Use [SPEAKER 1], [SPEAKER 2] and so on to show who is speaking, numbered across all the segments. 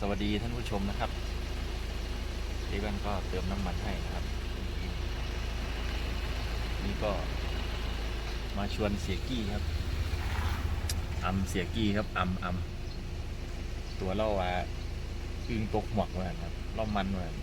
[SPEAKER 1] สวัสดีท่านผู้ชมนะครับเอวันก็เติมน้ำมันให้นะครับ นี่ก็มาชวนเสียกี้ครับอำเสียกี้ครับอำอำตัวเล่าว่าอึงตกหมวกเหมือนครับเล่ามันเหมือน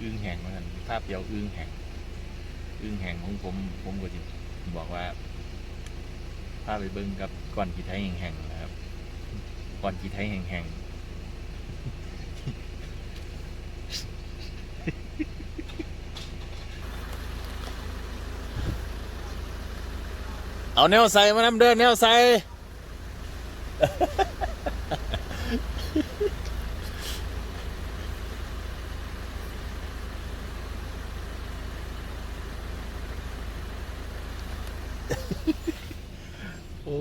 [SPEAKER 1] อึงแห้งเหมือนภาพเดียวอึงแหงอึงแหงของผม ผมก็จะบอกว่าพาไปเบิ้งกับ ก่อนกีไทยแห่งๆนะครับก่อนกีไทยแห่งๆเอาแนวใส่มานำเดินแนวใส่โอ้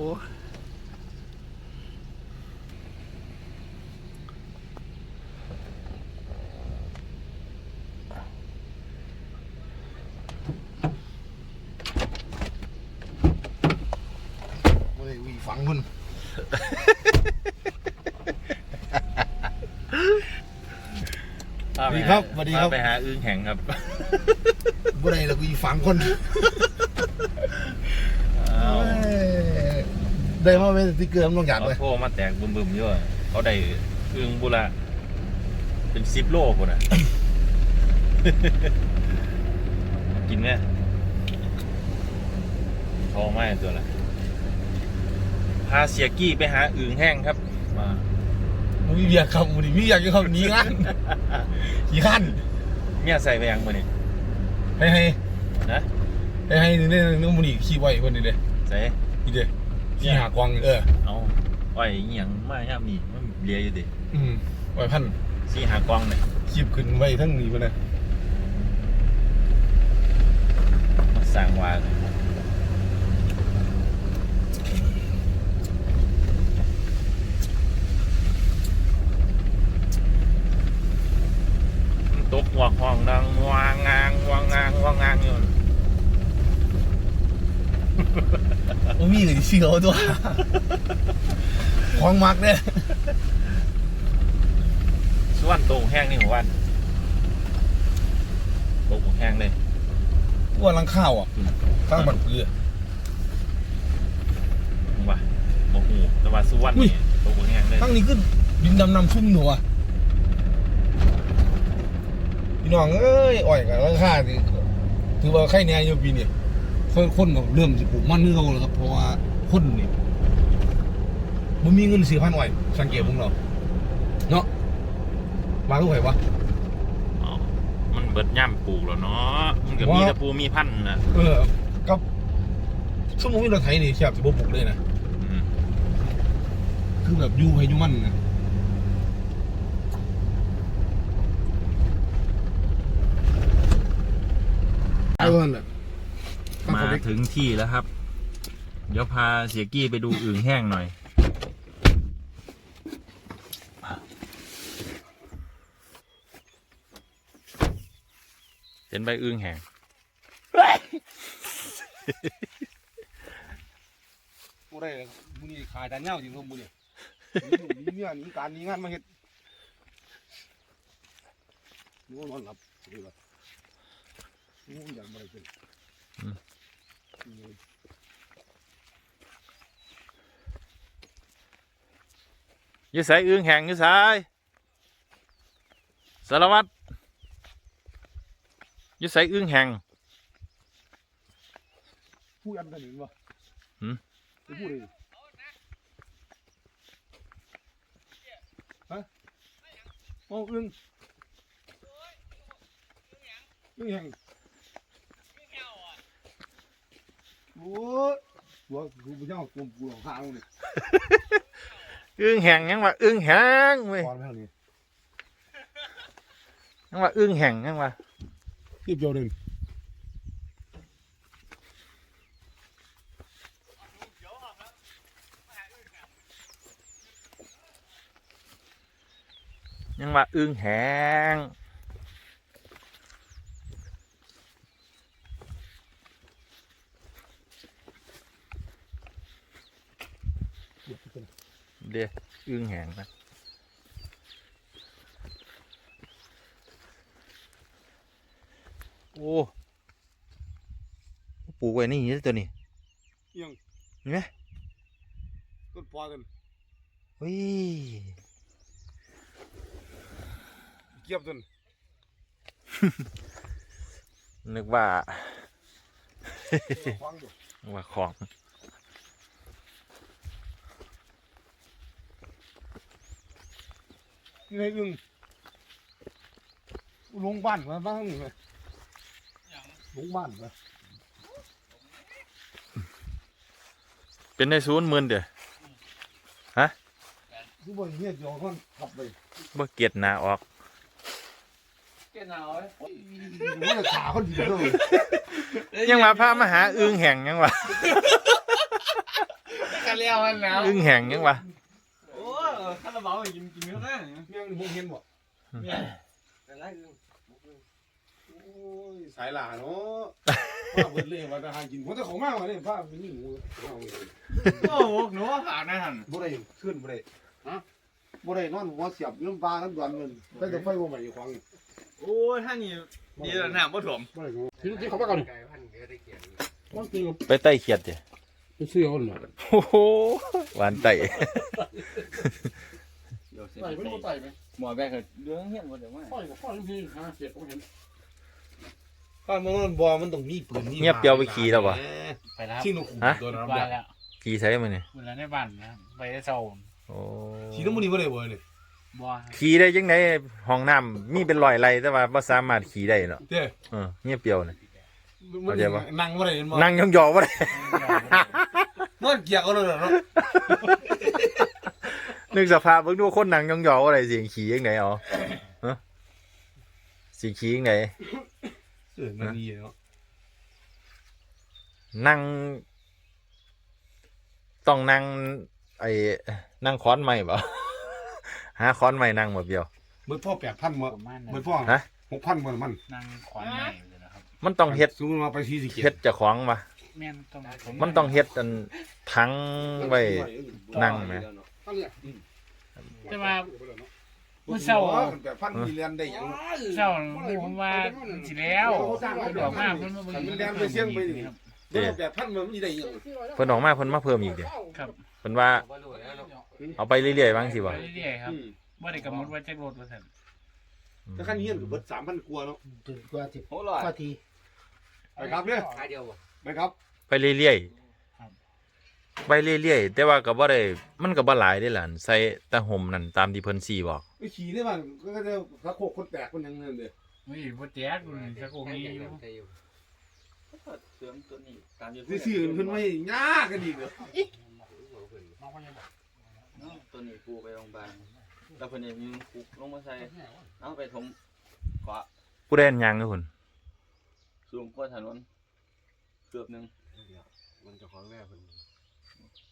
[SPEAKER 2] โอ้ยวีฝังคุณ
[SPEAKER 1] พา
[SPEAKER 2] สวัส
[SPEAKER 1] ไป
[SPEAKER 2] ดี
[SPEAKER 1] หา
[SPEAKER 2] ครับสวัสดีครับ
[SPEAKER 1] พาไปหาอึ้งแห่งครับ
[SPEAKER 2] บ่ได้ละวีฝังคน
[SPEAKER 1] อ้าว
[SPEAKER 2] เอ้ยได้มาเป็นสติ๊กเกอร์มันต้องหยาด
[SPEAKER 1] เขา
[SPEAKER 2] เลย
[SPEAKER 1] โทรมาแตกบึมๆเยอะเขาได้อึ้งบุระเป็นสิบโลคนอะ กินไหมทองไม่ตัวละพาเสียกี้ไปหาอึ่งแห้งครับมา
[SPEAKER 2] มึงมีเบียร์ครับมึงมีอยากจะเขาหนีงานขี่ขัน
[SPEAKER 1] เนี่ยใส่ไปยังมานี่
[SPEAKER 2] ให้ให้
[SPEAKER 1] นะ
[SPEAKER 2] ให้ให้นึงเนี่ยนึงมึงนี่ขี่ไว้คนนี้เลย
[SPEAKER 1] ใส่
[SPEAKER 2] นี่เด้ขี่หากวางเออ
[SPEAKER 1] เอาไอ้อหยังมาย่ามนี่มันเลียอยู่ดิ
[SPEAKER 2] อืมไว้พัน
[SPEAKER 1] สีหากล้องเนี่ย
[SPEAKER 2] ขีบขึ้นไว้ทั้งนี้ไปเลย
[SPEAKER 1] มาสร้างวาเลยมันตกหัวห้อง ดังวางงางวางงางวางงางอยู่
[SPEAKER 2] มึงมีเลยเชื่อเอาตัวของมักเนี่ย
[SPEAKER 1] ส่วนโตกแห้งนี่ผมว่าโตกแห้งเลย
[SPEAKER 2] ว่าลังข้าวอะตั้งบัตรเกลือ
[SPEAKER 1] ผมว่าโมโหแต่ว่าส่วน
[SPEAKER 2] อุ้ย
[SPEAKER 1] นี่โตกแห้งเลย
[SPEAKER 2] ตั้งนี้ก็ดินดำน้ำชุ่มหนัวพี่ น้องเอ้ยอ่อยกับราคานี่ถือว่าใครเนี่ยอยู่ปีนี้คนคนก็เริ่มสิปลูกมันคือเขาแล้วครับเพราะว่าคนนี่มันมีเงินสี่พันอ่อย สังเกตพวกเราเนาะมาทุกไหวะ
[SPEAKER 1] อ๋อมันเบิดย่ำปลูกแล้วเนาะมันก็
[SPEAKER 2] ว่ามี
[SPEAKER 1] มีแตะปูมีพันธุ์นะ
[SPEAKER 2] เออกับสมมติเราไทยนี่แทบจะบ่ปลูกเลยนะ
[SPEAKER 1] อืม
[SPEAKER 2] คือแบบอยู่ให้อยู่มันนะ ไอ้วันน่ะ
[SPEAKER 1] มาถึงที่แล้วครับ เดี๋ยวพาเสียกี้ไปดูอึ่งแห้งหน่อย เห็นใบอึ่งแห้ง
[SPEAKER 2] บ่ได้เลยมึงนี่ขายแต่เน่าจริงครับมึงนี่มีเมียหนีการหนีงานมาเฮ็ดนี่ว่านอนหลับ ดีกว่านี่ว่าอยากบ่ได้เป็นอืม
[SPEAKER 1] อยืสายอึ่งแห้งอยืสายสารวัตรอยืสายอึ่งแห้ง
[SPEAKER 2] พูดอันกันหนึ่งวะ
[SPEAKER 1] หืม
[SPEAKER 2] จะพูดเลยฮะโอ้อึ้งอึ้งแห้ง โอ้ยตัวกูไม่ใช่ตัวกูหลงทางเลย
[SPEAKER 1] อึ่งแห้งยังว่าอึ่งแห้งเว้ย
[SPEAKER 2] ก่อนไม่เท่านี้
[SPEAKER 1] ยังว่าอึ่งแห้งยังว่า
[SPEAKER 2] รีบเดียวหนึ่ง
[SPEAKER 1] ยังว่าอึ่งแห้ง เด้อึ้งแหงนะโอ้ปลูกไว้นี่เด้อตัวนี้
[SPEAKER 2] เอียง
[SPEAKER 1] เห็นไหม
[SPEAKER 2] ต้นปอกัน
[SPEAKER 1] เฮ้ย
[SPEAKER 2] เกียบต้น
[SPEAKER 1] นึกว่า
[SPEAKER 2] ฟังอยู่
[SPEAKER 1] นึกว่าของ
[SPEAKER 2] นี่ไงอึ้งลงบ้านมาบ้างนี่ไหมลงบ้านมา
[SPEAKER 1] เป็นในศูนย์หมื่นเด้อ
[SPEAKER 2] ทุกคนเฮียเดียวคนขับไป
[SPEAKER 1] บ่เกียดหนาออก
[SPEAKER 3] เจ้าหนาวเลย
[SPEAKER 2] ว่าจะขาคนดีเลย
[SPEAKER 1] ยังมาพามาหาอึ้งแหงยังวะ
[SPEAKER 3] กันเลี้ยวมันหนาว
[SPEAKER 1] อึ้งแหงยังวะ
[SPEAKER 3] โอ้ คาราบาวกินกินเยอะนะ
[SPEAKER 2] เมียงมึงเห็นบ่
[SPEAKER 3] เนี่ยแต่ละ
[SPEAKER 2] โอ้ยสายหลาเนาะภาเบิดเลยว่าจะหากินผมจะของมากกว่าเนี่ยภาพเป็นนี่หมูเอาเลย
[SPEAKER 3] โอ้โหหนูขาดนะฮัน
[SPEAKER 2] บ่ได้ขึ้นบ่ได้ฮะบ่ได้นอนหัวเสียบน้ำปลาน้ำดวนเงินแต่จะไฟบ่ใหม่อยู่ฟัง
[SPEAKER 3] โอ้ยท่านนี่ดีแล้วน้ำบ่ถ่วม
[SPEAKER 2] บ่ได้ถึงที่เขาไปก่อนมัน
[SPEAKER 1] ไปไต่เขียดเด้
[SPEAKER 2] ไปซื้อเอาหน่อย
[SPEAKER 1] โอ้โห หวานไต่
[SPEAKER 3] เดี๋ยวเสร็จ
[SPEAKER 2] ไต่ไม่รู้ไต่ไหม
[SPEAKER 3] หมอแบกเรื่องเหี้ยบ่เดี๋ยวมา
[SPEAKER 2] ไต่ก็ไต่ที่หาเสียบผมเห็นถ้ามันบ่มันต้องมีปืนมี
[SPEAKER 1] เงียบเปียวไปขี่แล้ววะ
[SPEAKER 4] ไปแล้วครับ
[SPEAKER 2] ที่นกขู่
[SPEAKER 1] ฮะ
[SPEAKER 2] ตัวนั้น
[SPEAKER 4] ไป
[SPEAKER 2] แบบ
[SPEAKER 4] แล้ว
[SPEAKER 1] ขี่ใช้มันนี่
[SPEAKER 4] เวลาในบ้านนะไปได้เศร้า
[SPEAKER 1] โอ้
[SPEAKER 2] ขี่น้ำมันนี่บ่ได้บ่เลย
[SPEAKER 4] บัวครับ
[SPEAKER 1] ขี่ได้ยังไงห้องน้ำมีเป็นรอยไรแต่ว่าบ่สามารถขี่ได้เนาะ
[SPEAKER 2] เด้
[SPEAKER 1] เออเงียบเปียวนี่เข้าใจปะ
[SPEAKER 2] นั่งบ่ได้เห็นบ่
[SPEAKER 1] นั่งยองๆบ่ได้
[SPEAKER 2] นอนเกียกเอาเลยเนาะ
[SPEAKER 1] นึกสภาพเบิ่งดูคนนั่งยองๆบ่ได้สิขี่ยังไงอ๋อฮะสิขี่ยังไง
[SPEAKER 2] เออมันดีเนาะ
[SPEAKER 1] นั่ง ต้องนั่งไอ้นั่งค้อนใหม่เปล่าหาค้อนใหม่นั่งหมดเดียว
[SPEAKER 2] เบิดพ่อ8,000บ่
[SPEAKER 4] ประมาณนั้น
[SPEAKER 2] เบิดพ่อ
[SPEAKER 1] ฮะ
[SPEAKER 2] 6,000บ่มัน
[SPEAKER 4] นั่งขวานใหญ่เลยนะครับ
[SPEAKER 1] มันต้องเฮ็ด
[SPEAKER 2] สมมุติว่าไปที่สิเกีย
[SPEAKER 1] เฮ็ดเจะของมา
[SPEAKER 4] แม่นต้องผม
[SPEAKER 1] มันต้องเฮ็ดอันทั้งไว้ นั่งไหม
[SPEAKER 4] แต่ว่าเมื่อเช้า
[SPEAKER 2] แบบพันมีเรียนได้หยัง
[SPEAKER 4] เช้าผมว่าสิแล้วดอกมากเพิ่นมาเบิ่ง
[SPEAKER 2] มันเรียนไปเสี่ยงไปดิ
[SPEAKER 4] ครับ
[SPEAKER 1] เด้
[SPEAKER 2] แบบพันมันมีได้หยัง
[SPEAKER 1] เพิ่นออกมาเพิ่นมาเพิ่มอีกเด้
[SPEAKER 4] ครับ
[SPEAKER 1] เพิ่นว่าเอาไปเรื่อยๆบ้างสิ
[SPEAKER 4] ไป
[SPEAKER 1] วะ
[SPEAKER 4] เรื่อยๆครับบ่ได้กำหนดว่าจะลดว่าซั่น
[SPEAKER 2] ถ้าขั้นเฮียนก็เบิด3,000กว่าเนาะ
[SPEAKER 5] ถึงกว่าสิบ
[SPEAKER 3] โหลอย
[SPEAKER 5] กว่าที
[SPEAKER 2] ไปครับเนี่ย
[SPEAKER 5] ขายเดียวบ่
[SPEAKER 2] ไปครับ
[SPEAKER 1] ไปเรื่อยๆไปเรื่อยๆแต่ว่าก็บ่ได้มันก็บ่หลายเด้ล่ะใส่แต่ห่มนั่นตามที่เพิ่นสี่บอก
[SPEAKER 2] ไปขี่ได้บ้างก็จะตะโคกคนแตกคนยังเงินเด้อ
[SPEAKER 4] เฮ้ยบ่แจกดูนี่สักโอ้มีอยู่
[SPEAKER 3] เสริมตัวนี้ตามอยู่
[SPEAKER 2] สิซื้อเพิ่นไว้ยากกันอีกเด้อ
[SPEAKER 3] ตัวนี้ปูไปโรงพยาบาลแล้วเพิ่นยังปูลงมาใส่เอาไปถมขวา
[SPEAKER 1] ผู้ใดอันยังเด้อพุ่น
[SPEAKER 3] สูงกว่าถนน เกือบนึง
[SPEAKER 2] มันจะของแม่เพิ่น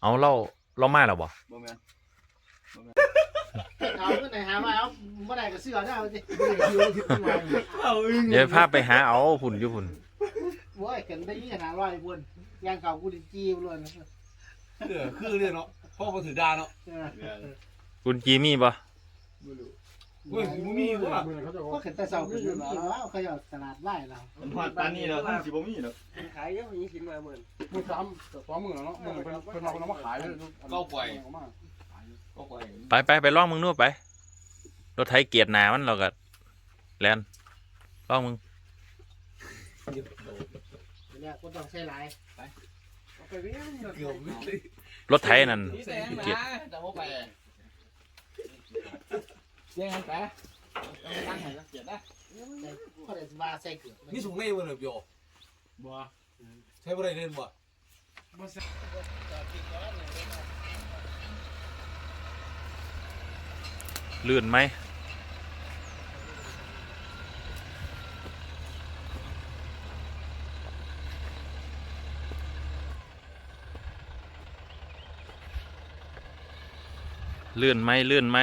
[SPEAKER 1] เอาเราเรามาแล้วบ่
[SPEAKER 3] บ่แม่น
[SPEAKER 5] เอาเมื่อไหร่หามาเอาเมื่อไหร่ก็ซื้อเอาได้เอาสิ
[SPEAKER 3] เอาอึ้ง
[SPEAKER 1] เดี๋ยวพาไปหาเอาพุ่นอยู่พุ่น
[SPEAKER 5] โว้ยกันได้ยี่หาร้อยบุญย่างเก่ากูดิจี้ล้วน
[SPEAKER 2] เออคือเนี่ยเนาะพ่อบ่ถือดาเนาะ
[SPEAKER 1] คุณจีมีบ่
[SPEAKER 2] เฮ้ยบ่มีอยู่ว่ะ
[SPEAKER 5] ก็เข็นแต่เสาขึ้นเหรอเขาจะตลาดไล่เรา
[SPEAKER 3] มันฮอดปานนี้แล้วท่านสิบ่มีดอก
[SPEAKER 5] ขายเยอะอย่างนี้กินมาเหมือน
[SPEAKER 2] มื้อซ้ำสองมื้อเนาะมื้อเพิ่นเพิ่นเอามาขายก็ปล่อยก็ปล่อย
[SPEAKER 1] ไปไปไปลองมึงนู่นไป รถไถเกียร์หนามันเราก็แลนลองมึง
[SPEAKER 5] เนี่ยก็ต้องใช้หลาย
[SPEAKER 2] เกือบเลย
[SPEAKER 1] รถไถนั่น
[SPEAKER 3] นี่แสง
[SPEAKER 1] เกียร์
[SPEAKER 3] นะแต่บ่ไปเสี ยงกันไปตั้งให้ก็เกียดนะ
[SPEAKER 5] ก็เลยมาใส่เกลือ
[SPEAKER 2] นี่สูงในบ่เนี่ยพี่โอ
[SPEAKER 4] บ่
[SPEAKER 2] ใช้บ่ได้เล่นบ่
[SPEAKER 4] บ่ใส่
[SPEAKER 1] ลื่นไหมลื่นไหมลื่นไหม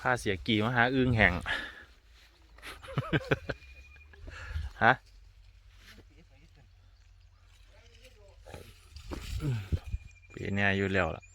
[SPEAKER 1] ผ้าเสียกี่มหาอึ้งแห่ง ฮะปีนี้อยู่แล้วล่ะ